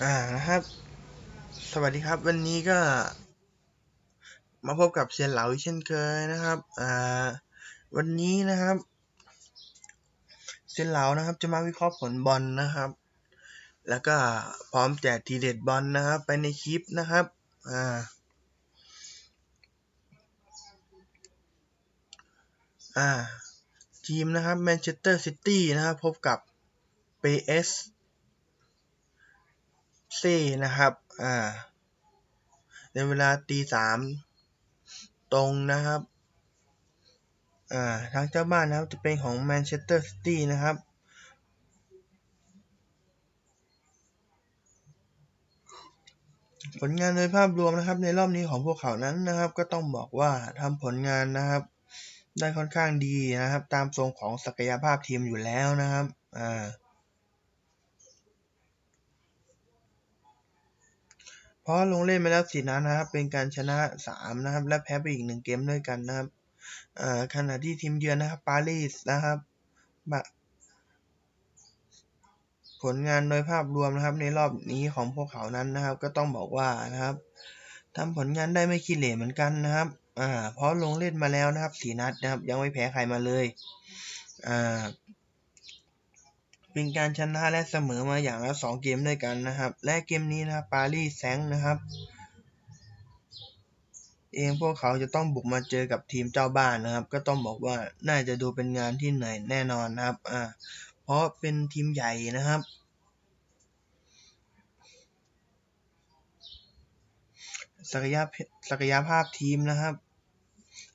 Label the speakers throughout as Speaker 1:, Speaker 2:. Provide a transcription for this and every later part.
Speaker 1: อ่านะครับ สวัสดีครับ วันนี้ก็ มาพบกับเซียนเหลาเช่นเคยนะครับ อ่า วันนี้นะครับ เซียนเหลานะครับ จะมาวิเคราะห์ผลบอลนะครับ แล้วก็พร้อมแจกทีเด็ดบอลนะครับ ไปในคลิปนะครับ อ่า อ่า ทีมนะครับแมนเชสเตอร์ซิตี้นะครับ พบกับ PS ซีนะครับ อ่า ในเวลาตีสามตรงนะครับ อ่า ทางเจ้าบ้านนะครับ จะเป็นของแมนเชสเตอร์ซิตี้นะครับ ผลงานโดยภาพรวมนะครับ ในรอบนี้ของพวกเขานั้นนะครับ ก็ต้องบอกว่าทำผลงานนะครับ ได้ค่อนข้างดีนะครับ ตามทรงของศักยภาพทีมอยู่แล้วนะครับ อ่า เพราะลงเล่นมาแล้วสี่นัดนะครับ เป็นการชนะสามนะครับ และแพ้ไปอีกหนึ่งเกมด้วยกันนะครับขณะที่ทีมเยือนนะครับปารีสนะครับบผลงานโดยภาพรวมนะครับ ในรอบนี้ของพวกเขานั้นนะครับ ก็ต้องบอกว่านะครับทำผลงานได้ไม่ขี้เหร่เหมือนกันนะครับอ่าเพราะลงเล่นมาแล้วนะครับสี่นัดนะครับ ยังไม่แพ้ใครมาเลยอ่า เป็นการชนะและเสมอมาอย่างละสองเกมด้วยกันนะครับ และเกมนี้นะปารีสแซงนะครับ เองพวกเขาจะต้องบุกมาเจอกับทีมเจ้าบ้านนะครับ ก็ต้องบอกว่าน่าจะดูเป็นงานที่เหนื่อยแน่นอนนะครับอ่าเพราะเป็นทีมใหญ่นะครับศักยภาพศักยภาพทีมนะครับ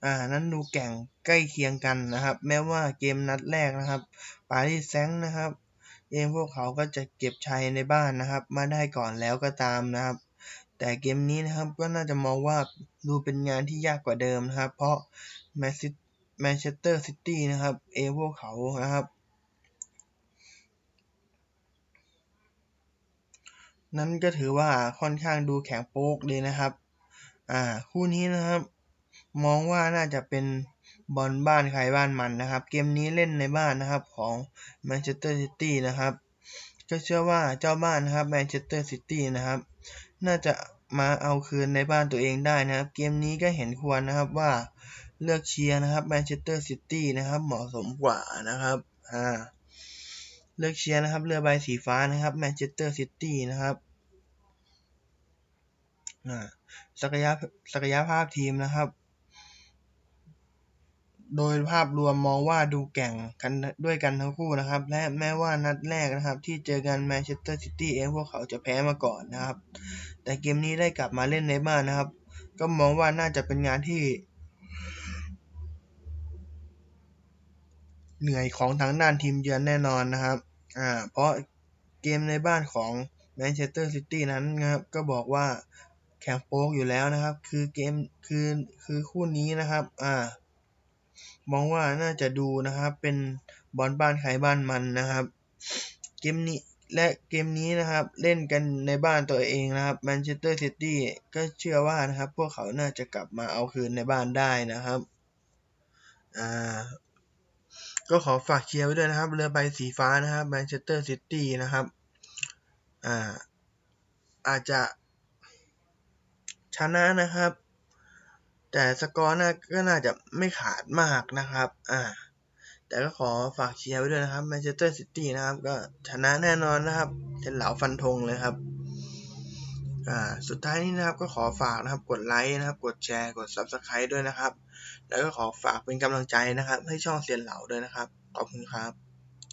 Speaker 1: อ่านั้นดูแข่งใกล้เคียงกันนะครับ แม้ว่าเกมนัดแรกนะครับ ปารีสแซงนะครับ เองพวกเขาก็จะเก็บชัยในบ้านนะครับ มาได้ก่อนแล้วก็ตามนะครับ แต่เกมนี้นะครับก็น่าจะมองว่าดูเป็นงานที่ยากกว่าเดิมนะครับ เพราะแมนซิแมนเชสเตอร์ซิตี้นะครับ เองพวกเขานะครับ นั้นก็ถือว่าค่อนข้างดูแข็งโป๊กเลยนะครับ อ่า คู่นี้นะครับ มองว่าน่าจะเป็นบอลบ้านใครบ้านมันนะครับ เกมนี้เล่นในบ้านนะครับของแมนเชสเตอร์ซิตี้นะครับ ก็เชื่อว่าเจ้าบ้านนะครับแมนเชสเตอร์ซิตี้นะครับ น่าจะมาเอาคืนในบ้านตัวเองได้นะครับ เกมนี้ก็เห็นควรนะครับว่าเลือกเชียร์นะครับแมนเชสเตอร์ซิตี้นะครับ เหมาะสมกว่านะครับอ่าเลือกเชียร์นะครับเรือใบสีฟ้านะครับแมนเชสเตอร์ซิตี้นะครับอ่าศักยภาพศักยภาพทีมนะครับ โดยภาพรวมมองว่าดูแข่งกันด้วยกันทั้งคู่นะครับ และแม้ว่านัดแรกนะครับ ที่เจอกันแมนเชสเตอร์ซิตี้เองพวกเขาจะแพ้มาก่อนนะครับ แต่เกมนี้ได้กลับมาเล่นในบ้านนะครับ ก็มองว่าน่าจะเป็นงานที่ เหนื่อยของทางด้านทีมเยือนแน่นอนนะครับอ่าเพราะเกมในบ้านของแมนเชสเตอร์ซิตี้นั้นนะครับ ก็บอกว่าแข่งโป๊กอยู่แล้วนะครับ คือเกมคือคือคู่นี้นะครับ อ่า มองว่าน่าจะดูนะครับ เป็นบอลบ้านใครบ้านมันนะครับ เกมนี้และเกมนี้นะครับเล่นกันในบ้านตัวเองนะครับแมนเชสเตอร์ซิตี้ก็เชื่อว่านะครับ พวกเขาน่าจะกลับมาเอาคืนในบ้านได้นะครับอ่าก็ขอฝากเชียร์ไว้ด้วยนะครับ เรือใบสีฟ้านะครับแมนเชสเตอร์ซิตี้นะครับอ่าอาจจะชนะนะครับ แต่สกอร์น่าก็น่าจะไม่ขาดมากนะครับ อ่า แต่ก็ขอฝากเชียร์ไว้ด้วยนะครับแมนเชสเตอร์ซิตี้นะครับ ก็ชนะแน่นอนนะครับเป็นเหลาฟันธงเลยครับ อ่า สุดท้ายนี้นะครับก็ขอฝากนะครับ กดไลค์นะครับ กดแชร์ กด Subscribe ด้วยนะครับ แล้วก็ขอฝากเป็นกำลังใจนะครับ ให้ช่องเซียนเหลาด้วยนะครับ ขอบคุณครับ